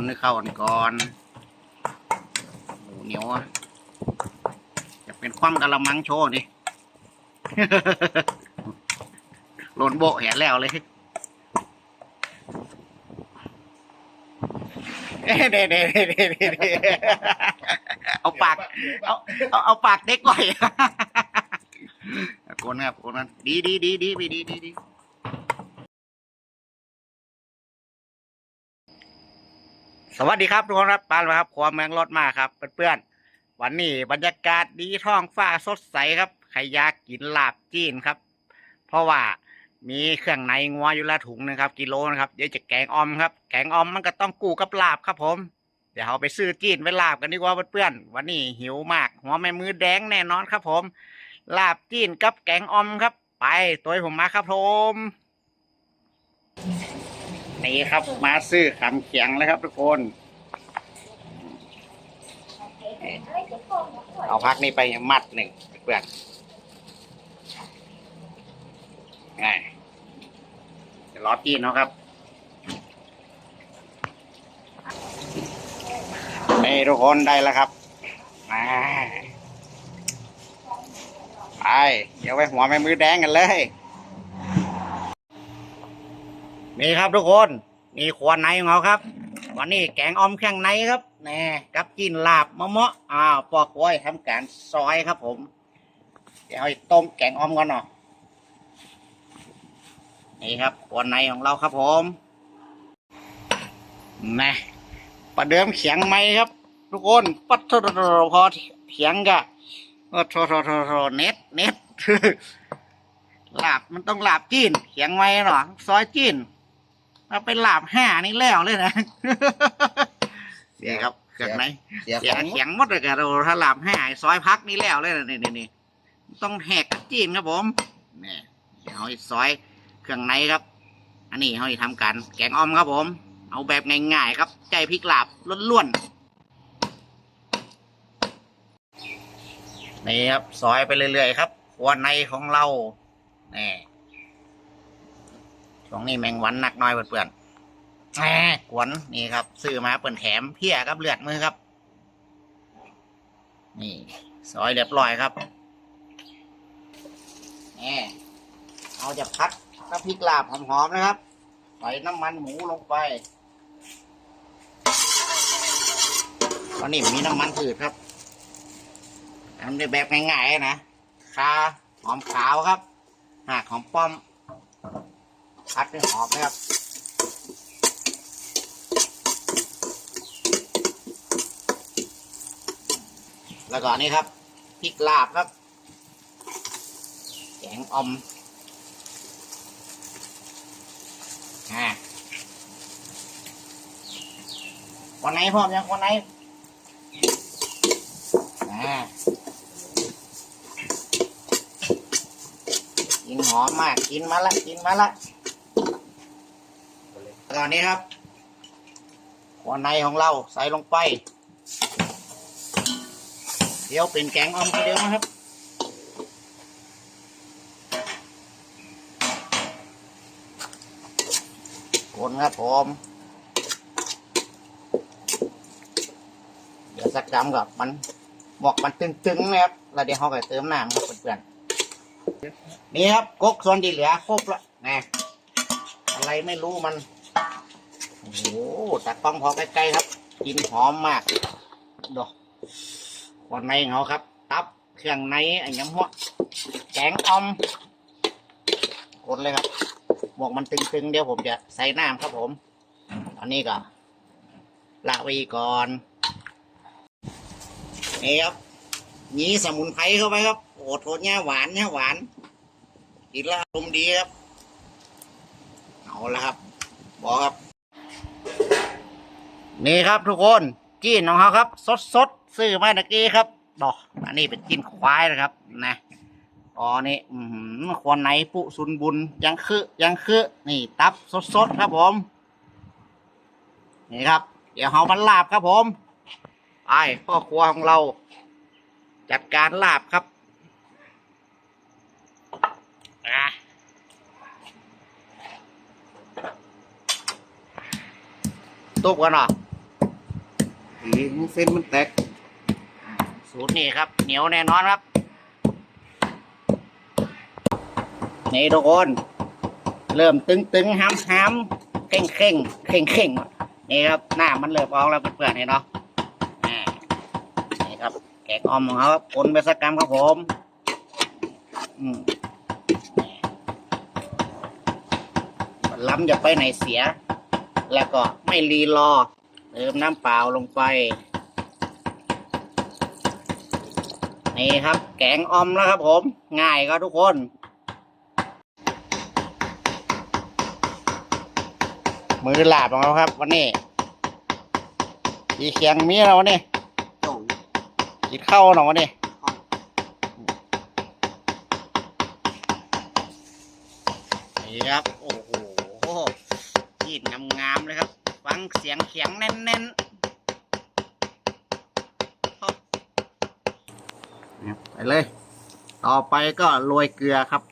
นให้เข้ากันก่อนหมูเหนียวจะเป็นความกะละมังโชว์นี่หล่นโบะแหแล้วเลยเด้เด้เด้เด้เด้เอาปากเอาเอาเอาปากเด็กก่อยคนครับคนนั้นดีดีดีดีไปดีดีดี สวัสดีครับทุกคนครับปานครับความแมงรถมาครับเพื่อนๆวันนี้บรรยากาศดีท้องฟ้าสดใสครับใครอยากกินลาบจีนครับ เพราะว่ามีเครื่องในงัวอยู่ละถุงนะครับ กิโลนะครับเดี๋ยวจะแกงออมครับ แกงออมมันก็ต้องกู้กับลาบครับผม เดี๋ยวเราไปซื้อจีนไปลาบกันดีกว่าเพื่อนๆวันนี้หิวมาก หัวแม่มือแดงแน่นอนครับ ผม ลาบจีนกับแกงออมครับ ไปตัวผมมาครับผม นี่ครับ มาซื้อขำเขียงเลยครับทุกคน เอาพักนี้ไปมัดหนึ่งเพื่อนงเดี๋ยวรอจีนเนาะครับนี่ทุกคนได้แล้วครับมาไปเดี๋ยวไปหัวแม่มือแดงกันเลย นี่ครับทุกคนนี่ขวานในของเขาครับ วันนี้แกงออมแข้งในครับแน่กับกินลาบมะมะอ้าวปอกกล้วยทำการซอยครับผม เดี๋ยวต้มแกงออมก่อนเนาะนี่ครับขวานในของเราครับผมนะประเดิมเขียงไม้ครับ ทุกคนปัดโทโทพอเขียงกะโอ้โทโทโทโทเน็ตเน็ตลาบมันต้องลาบจีนเขียงไว้หรอซอยจีน เอาไปลาบห้านี่แล้วเลยนะ นี่ครับเครื่องในเสียเสียของเขียงหมดเลยกันถ้าลาบห้าซอยพักนี่แล้วเลยนะนี่นี่นี่ต้องแหกกับจีนครับผมนี่เดี๋ยวเอาซอยเครื่องในครับ อันนี้เขาจะทำการแกงอ่อมครับผม เอาแบบง่ายๆครับ ใจพริกลาบล้วนๆนี่ครับซอยไปเรื่อยๆครับหัวในของเรานี่ ช่วงนี้แมงวันหนักหน้อยเพื่อนๆแหมกวนนี่ครับ ซื้อมาเปิดแถมเพี้ยครับเลือดมือครับ นี่ซอยเรียบร้อยครับนี่เราจะพัดน้ำพริกลาบหอมๆนะครับ ใส่น้ำมันหมูลงไปตอนนี้มีน้ำมันผืดครับทำได้แบบง่ายๆนะคาหอมขาวครับหากหอมป้อม พัดให้หอมนะครับแล้วก็นี่ครับพริกลาบครับ แกงอมอ่าวันไหนพร้อมยังวันไหนอ่ากินหอมมาก กินมาละ กินมาละ ตอนนี้ครับ หัวในของเราใส่ลงไป เดี๋ยวเป็นแกงออมคนเดียวนะครับคนครับผมเดี๋ยวสักจำกับมันหมอกมันตึงๆนะครับแล้วเดี๋ยวเขาก็เติมน้ำครับเพื่อนๆนี่ครับกกส่วนที่เหลือครบละนะอะไรไม่รู้มัน โอ้ตัดต้องพอใกล้ๆครับ กินหอมมากดอกคนในเขาครับ ตับเครื่องในอันยำหัวแกงอมกดเลยครับหมวกมันตึงๆ เดี๋ยวผมจะใส่น้ำครับผมอันนี้ก็ละไว้ก่อนนี่ครับนี้สมุนไพรเข้าไปครับโอ้โทษเนี่ยหวานเนี่ยหวานกินแล้วอารมณ์ดีครับ เอาละครับบอกครับ นี่ครับทุกคนจีนของเขาครับ สดสดๆซื้อมาตะกี้ครับดอกอันนี้เป็นจีนควายนะครับนะอ๋อนี่อือหือควนไหนปุสุนบุญยังคือยังคือนี่ตับสดสดๆครับผม นี่ครับ เดี๋ยวเขามันลาบครับผมไอ้พ่อครัวของเรา จัดการลาบครับอะตุบกันเหรอ ตีเส้นมันแตก สูตรนี้ครับ เหนียวแน่นอนครับ นี่ทุกคน เริ่มตึงตึงห้ำห้ำเข่งเข่งเข่งเข่งนี่ครับ หน้ามันเริ่มออกแล้วเพื่อนๆนี่เนาะนี่ครับ แกงออมของเขาครับคนไปสักกรรมครับผมอืมล้ำจะไปไหนเสีย แล้วก็ไม่รีรอ เติมน้ำเปล่าลงไป นี่ครับ แกงออมแล้วครับผม ง่ายครับทุกคน มือหลาบของเราครับ วันนี้มีเคียงมีเราวันนี้โจ้กินข้าวหน่อยวันนี้นี่ครับ โอ้โหยีดงามๆเลยครับ ฟังเสียงเขียงแน่นๆครับไปเลย ต่อไปก็โรยเกลือครับ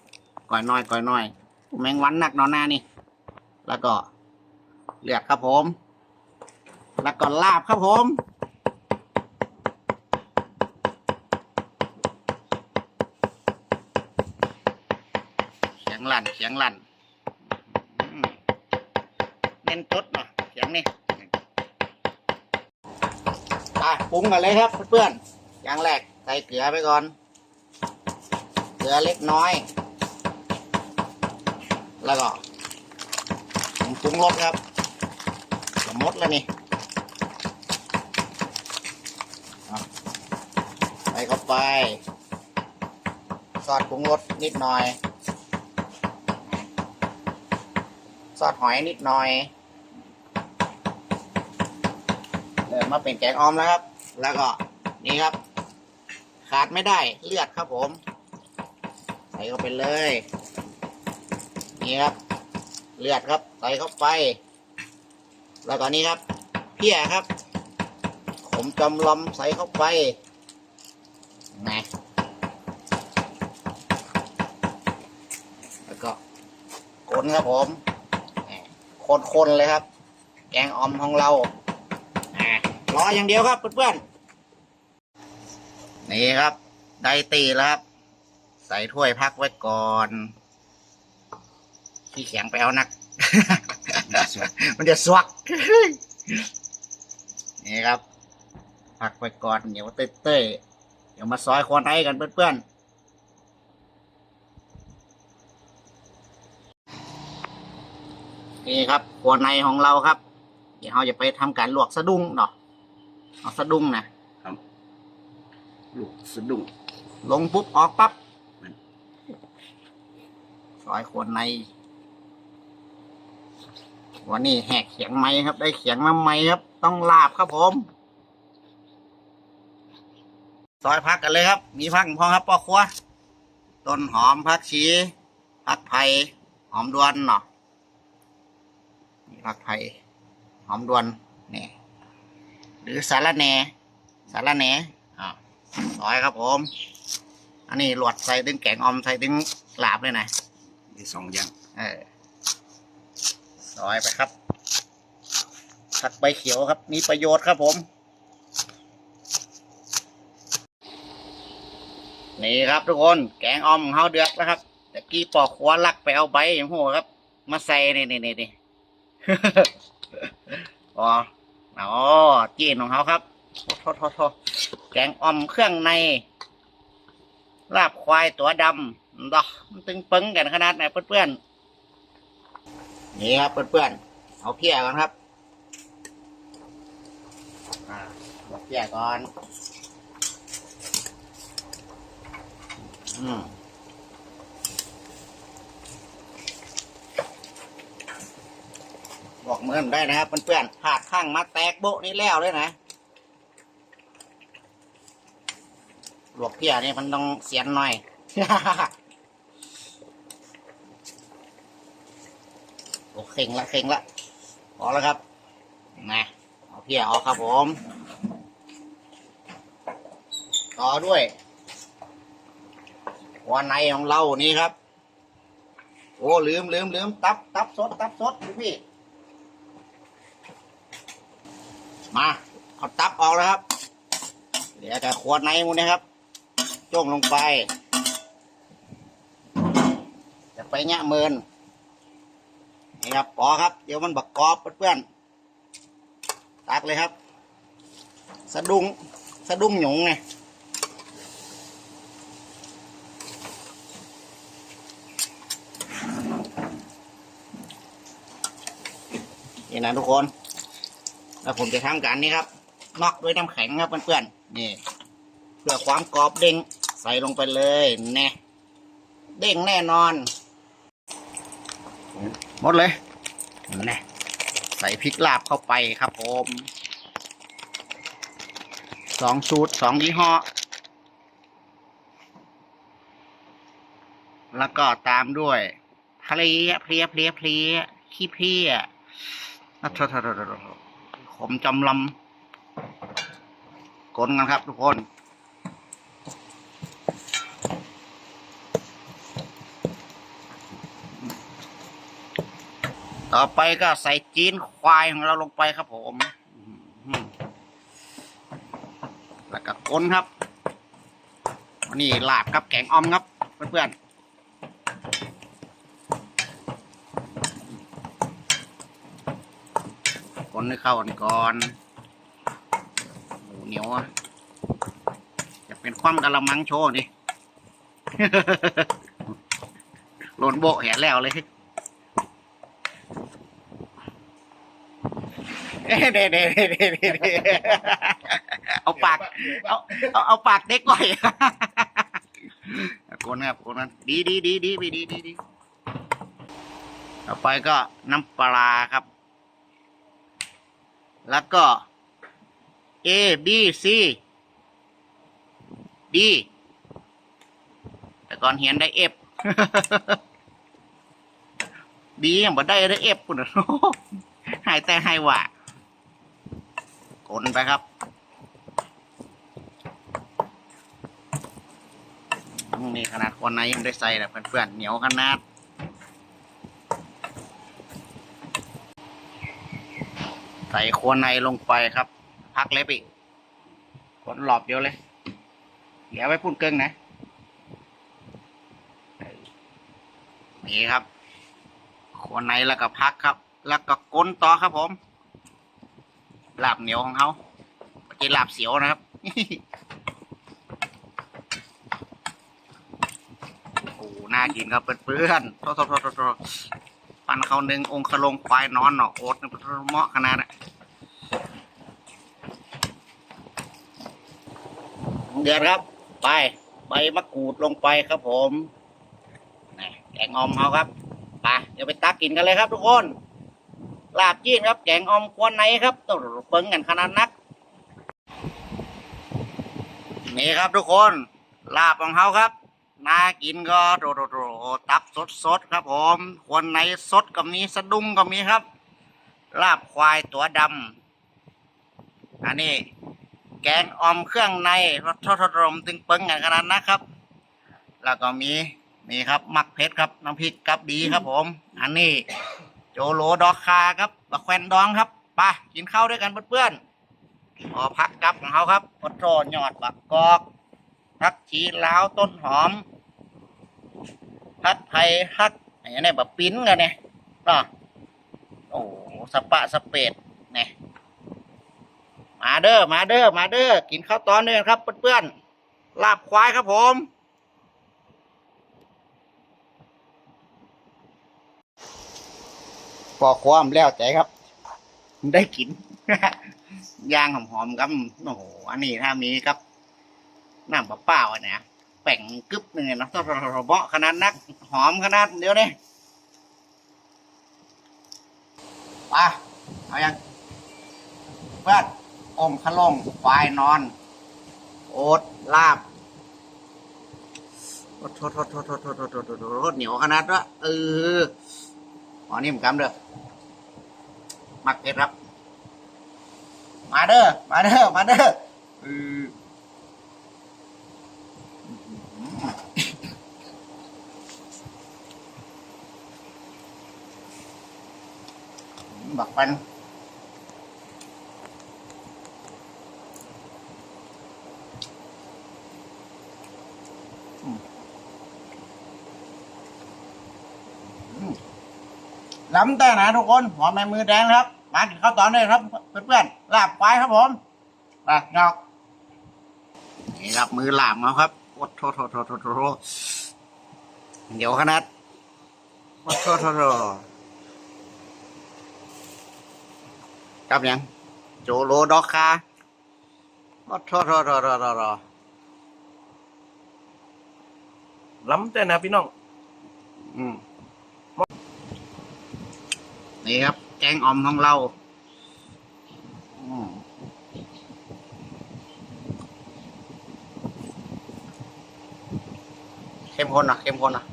ก่อยน้อยก่อยน้อย แมงวันหนักนอนหน้านี่ แล้วก็เลือดครับผม แล้วก็ลาบครับผมเสียงลั่นเสียงลั่นเน้นจุดเนาะเสี ยงนี่ไปปรุงกันเลยครับเพื่อนๆอย่างแรกใส่เกลือไปก่อน เกลือเล็กน้อย แล้วก็ปรุงรสครับจะหมดแล้วนี่ใส่เข้าไปซอสปรุงรสนิดหน่อย ซอสหอยนิดหน่อยเริ่ มาเป็นแกงออมแล้วครับ แล้วก็นี่ครับ ขาดไม่ได้เลือดครับผม ใส่เข้าไปเลย นี่ครับ เลือดครับ ใส่เข้าไป แล้วก็นี่ครับ เพี้ยครับขมจำลำใส่เข้าไปนะแล้วก็คนครับผมคนๆเลยครับ แกงออมของเรา รออย่างเดียวครับเพื่อนๆนี่ครับ ได้ตีแล้วครับ ใส่ถ้วยพักไว้ก่อนขี้เขียงไปเอานัก มันจะสวักนี่ครับพักไว้ก่อนเดี๋ยวเต้ยเดี๋ยวมาซอยควนไอกันเพื่อนๆนี่ครับครัวในของเราครับ เดี๋ยวเราจะไปทำการลวกสะดุ้งเนาะ เอาสะดุ้งนะลูกสะดุ้งลงปุ๊บออกปั๊บมันซอยครัวใน วันนี้แหกเขียงไม้ครับ ได้เขียงมาไม้ครับ ต้องลาบครับผมซอยพักกันเลยครับ มีพักพอครับพ่อครัวต้นหอมพักชีพักไผ่หอมดวนเนาะนี่พักไผ่หอมดวนนี่ หรือสาระแหน่สาระแหน่อ่าซอยครับผม อันนี้หลวดใส่ดึงแกงออมใส่ดึงลาบเลยนะมีสองอย่างเออซอยไปครับผักใบเขียวครับ มีประโยชน์ครับผม นี่ครับทุกคน แกงออมของเฮาเดือดแล้วครับแต่กี้ปอกขวาลักไปเอาใบอย่างโหครับ มาใส่นี่นี่นี่นี่อ๋อ อ๋อจีนของเขาครับโทษโทษโทษแกงออมเครื่องใน ลาบควายตัวดำดอกมันตึงปึงกันขนาดไหนเพื่อนๆนี่ครับเพื่อนๆเอาเพี้ยก่อนครับเอาเพี้ยก่อน อืม บอกเหมือนได้นะครับเพื่อนๆผาดข้างมาแตกโบะนี่แล้วเลยนะหลวกเพี้ยนี่มันต้องเสียนหน่อย โอเข่งละเข่งละพอแล้วครับนะเอาเพี้ยออกครับผม ต่อด้วย หัวในของเรานี่ครับ โอ้ลืมลืมลืมตับตับสดตับสดพี่ มาเอาตับออกแล้วครับ เดี๋ยวจะขวดในมูนะครับจ้วงลงไป จะไปเงี้ยเมินนี่ครับปอครับ เดี๋ยวมันบักกรอบเพื่อนๆตักเลยครับ สะดุ้งสะดุ้งหยงไงนี่นะทุกคน แล้วผมจะทำการนี้ครับนอกด้วยน้ำแข็งครับเพื่อนๆนี่ เพื่อความกรอบเด้งใส่ลงไปเลยแน่เด้งแน่นอน หมดเลยแน่ใส่พริกลาบเข้าไปครับผมสองสูตรสองยี่ห้อแล้วก็ตามด้วยเพลียเพลียเพลียเพลียขี้เพลียอะโทษโทษโทษ โทษโทษขมจำลำกลนกันครับทุกคน ต่อไปก็ใส่จีนควายของเราลงไปครับผม แล้วก็ก้นครับนนี้ลาบกับแกงออมครับ เพื่อนๆ ก้นให้เข้ากันก่อนหมูเหนียวอะจะเป็นความกะละมังโชว์ดิหล่นโบเห็นแล้วเลยเด้เด้เด้เด้เด้เด้เอาปาก เอาเอาเอาปากเด็กก่อยโกนครับโกนนั้นดีดีดีดีไปดีดีดีต่อไปก็น้ำปลาครับ แล้วก็ A B C D แต่ก่อนเห็นได้ F ดียังบ่ได้ได้ F ปุ่นะหายแต่หายว่าคนไปครับนี่ขนาดคนในยังได้ใส่แหละเพื่อนๆเหนียวขนาด ใส่คนในลงไปครับ พักเล็บอีกคนหลอบเดียวเลยเดี๋ยวไว้พุ่นเกิ้งนะนี่ครับคนในแล้วก็พักครับ แล้วก็ก้นต่อครับผมลาบเหนียวของเขาไม่ใช่ลาบเสียวนะครับโอ้น่ากินครับเพื่อนๆโทษโทษโทษโทษ ขันเขาหนึ่งองค์ขลงควายนอนหนอกโอ๊ตเหมาะขนาดน่ะเดือดครับ ไปใบมะกรูดลงไปครับผมนี่แกงอมเขาครับไปเดี๋ยวไปตักกินกันเลยครับทุกคนลาบจีนครับ แกงอมควนในครับต้องเปิ้งกันขนาดนักนี่ครับทุกคนลาบของเขาครับ น่ากินก็โดโดโดตับสดสดๆครับผมควนในสดก็มีสะดุ้งก็มีครับ ลาบควายตัวดำอันนี้แกงออมเครื่องในรสทอดรมตึงเปิ้งกันขนาดนะครับ แล้วก็มีนี่ครับมักเพชรครับน้ำพริกกับดีครับผม อันนี้โจโลดอกคาครับบักแควนดองครับไปกินข้าวด้วยกันเพื่อนๆพอพักกับของเขาครับปโตหยอดบักกอก พักชีลาวต้นหอมพัดไผ่พัดอะไรเนี่ยแบบปิ้นกันเนี่ยเนาะโอ้สปะสเปดเนี่ยมาเด้อมาเด้อมาเด้อกินข้าวตอนด้วยกันครับเพื่อนๆลาบควายครับผมพอความแล้วใจครับได้กินย่างหอมๆครับโอ้โหอันนี้ถ้ามีครับ น้ำเปล่าๆอะนะแป่งกึบหนึ่งเนาะเบาะขนาดนัก หอมขนาดเดียวนี่ไปเอายังเพื่อนอมขะลงควายนอน โอ๊ตลาบโทษโทษโทษโทษโทษโทษโทษโทษโทษโทษเหนียวขนาดวะเอออ๋อนี่ผมกำเด้อมักเผ็ดครับ มาเด้อมาเด้อมาเด้อเออ บักปันล้ำแต่นะทุกคนหัวแม่มือแดงครับ มากินข้าวตอนเลยครับ เพื่อนๆลาบไปครับผมลาบหยอกนี่ครับมือหลาบเอาครับโอ้โทโทโทโทโทเดี๋ยวขนาดโอ้โทโท กับยังโจโลดอกคาโอ้โทโทโทโทโทโทล้ำแต่นะพี่น้อง อืมนี่ครับ แกงอ่อมของเราอืมเข้มข้นนะเข้มข้นนะ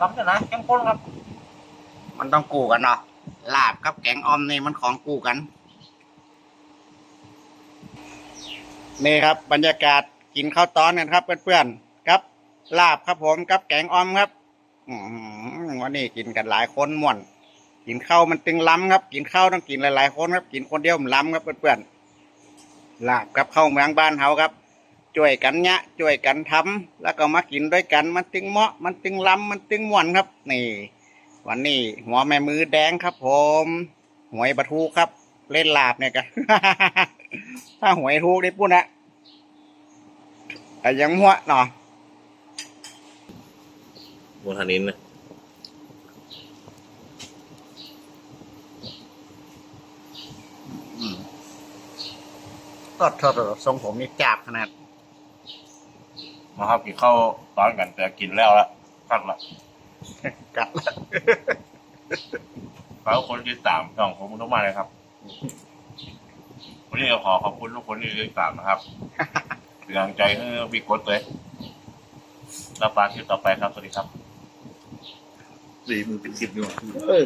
รับจะนะเข้มข้นครับ มันต้องกู้กันเนาะ ลาบกับแกงอ่อมนี่มันของกูกัน นี่ครับ บรรยากาศกินข้าวตอนกันครับเพื่อนๆครับ ลาบครับผมกับแกงอ่อมครับอวันนี้กินกันหลายคนม่วน กินข้าวมันตึงล้ำครับ กินข้าวต้องกินหลายๆคนครับ กินคนเดียวมันล้ำครับเพื่อนๆลาบกับข้าวเมืองบ้านเฮาครับช่วยกันเนี้ยช่วยกันทำแล้วก็มากินด้วยกันมันตึงเหมาะ มันตึงล้ำมันตึงม่วนครับ นี่ วันนี้หัวแม่มือแดงครับ ผมหวยบะทูครับ เล่นลาบเนี่ยกันถ้าหวยทูกได้ปุ่นอะแต่ยังหัวเนาะบนทานินนะอืมก็เถอะทรงผมนี่จับขนาดมาครับกินข้าวตอนกันแต่กินแล้วละพักละ กัดละฝากคนที่ตามช่องผมทุกมาเลยครับวันนี้ก็ขอขอบคุณทุกคนที่ติดตามนะครับเป็นกำลังใจให้พี่กดเลยแล้วปาคลิปต่อไปครับ สวัสดีครับสี่มือเป็นสิบดีกว่า เออ